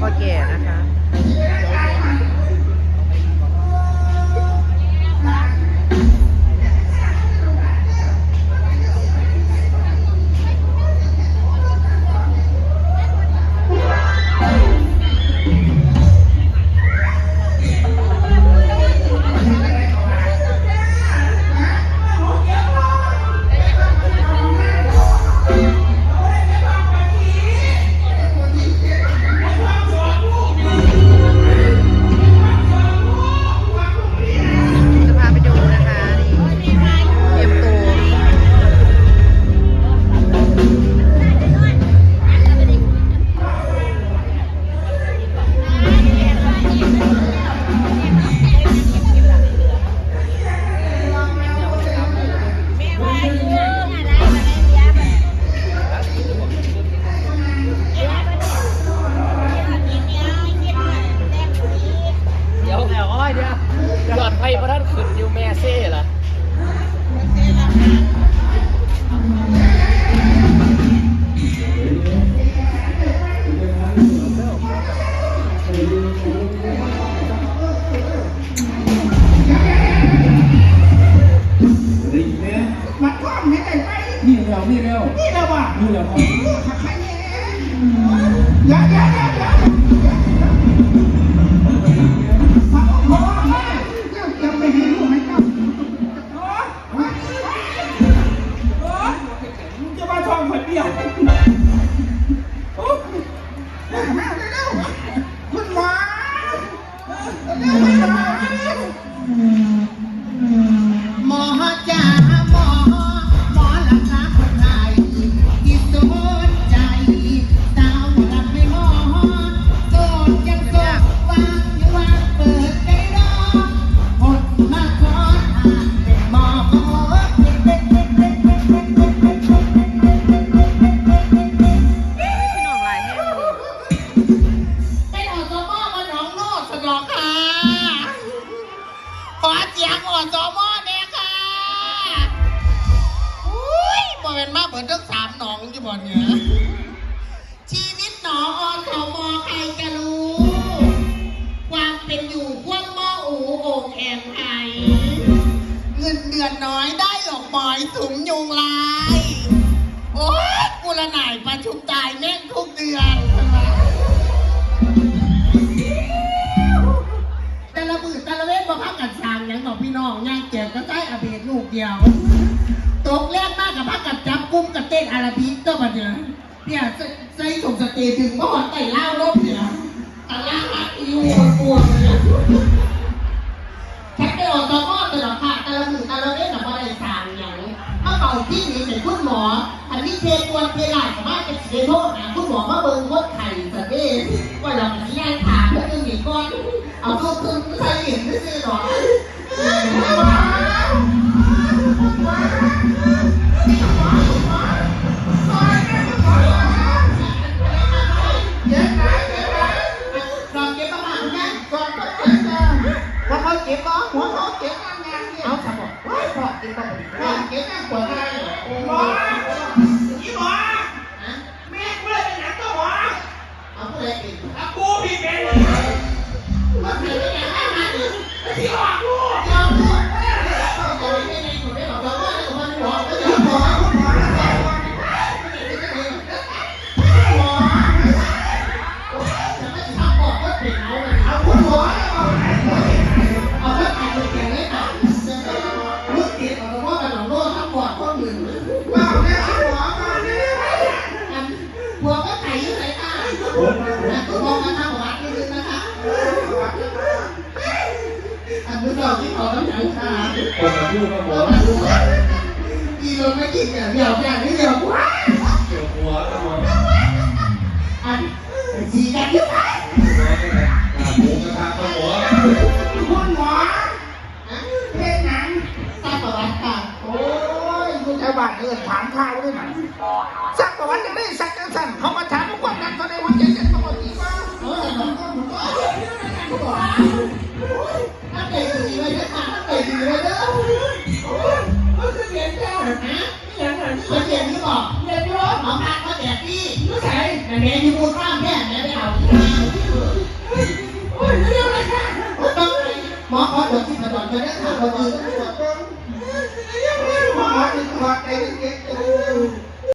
พ่อแก่นะคะ มันคว่ำไม่ได้ไปนี่เร็วนี่เร็วนี่แล้วว่ะนี่เร็วใครเนี่ยอย่าอย่าอย่าอย่าโอ้ยยังไม่เห็นลูกไหมครับโอ้ พี่น้องหลายแห้งเลย เป็นอสมมาหนองโนดสนองค่ะ ขอเสียงอสมเนี่ยค่ะอุ้ยบ่เป็นมาเบิดทั้งสามหนองที่บ่เนี่ยชีวิตหนออสมอใครจะรู้ ความเป็นอยู่พวกหม้ ดือนน้อยได้ออกหมอยถุงยุงลาย โอ๊ยกูละหน่ายประชุมตายแม่งทุกเดือนแต่ละมือแต่ละเว้นบ่พักกันสร้างหยังบอกพี่น้องย่างแจกก็ใต้อาเบดลูกเดียว ตกแรกมากกับพักกับจับกุ้มกับเต้นอาราบิกก็มาเนี่ยเนี่ยใส่ถุงสเตย์ถึงเมื่อนไต่เล่ารบเนี่ยตะล่าหักอีวปวดเลยฉันไปออกตอมอตลอดค่ะ อแต่ละเว้นกับอะไรสร้างหยังมาเป่าที่นี่เป็นคุณหมออันนี้เทตวนเทลายกับว่าจะเสียโทษนะคุณหมอมาเบิ่งมดไข่สัตว์เด้ว่าเราเป็นย่างถามเพื่อนหนีก้อนเอาตัวตึงใส่เห็นไม่ใช่หรอว่า เก็บงานปวดอะไรโอ้ยอีหมอแม่เมื่อเป็นหนังตัวหมอเอาเพื่อนอีกเอากูพี่เป็นมันเป็นยังไง ว่าแม่หมอมาเนี่หัวก็ไข่อยู่ไหนค่ะตัวมองกันทางวัดนิดนึงนะคะอันนี้เราที่ขาต้องใช้ค่ะคนมาดูมาหมออีโดนไม่กินเนี่ยเดี๋ยวอย่างนี้เดี๋ยวว้าเกี่ยวหัวออันสีกันที่ไบ้านเอิญถามข้าวด้วยนะนสักประวัติจะได้สักกันสั่นเขามาถามความดันตอนในวันใจเจ็ดปกติมาเออน้องก็หนูก็อันเด็กดีเลยนะอัาเด็กดีเลยนะก็คือเรียนแค่นะยังไงเขาเรียนนี่บอกเรียนรู้หมอพักเขาแจกที่รู้ใช่แต่แม่ที่พูดข้ามแค่แม่ไม่เอาโอ้ยเรื่องอะไรค่ะหมอขอตรวจที่กระดอนไปได้ค่ะตรวอ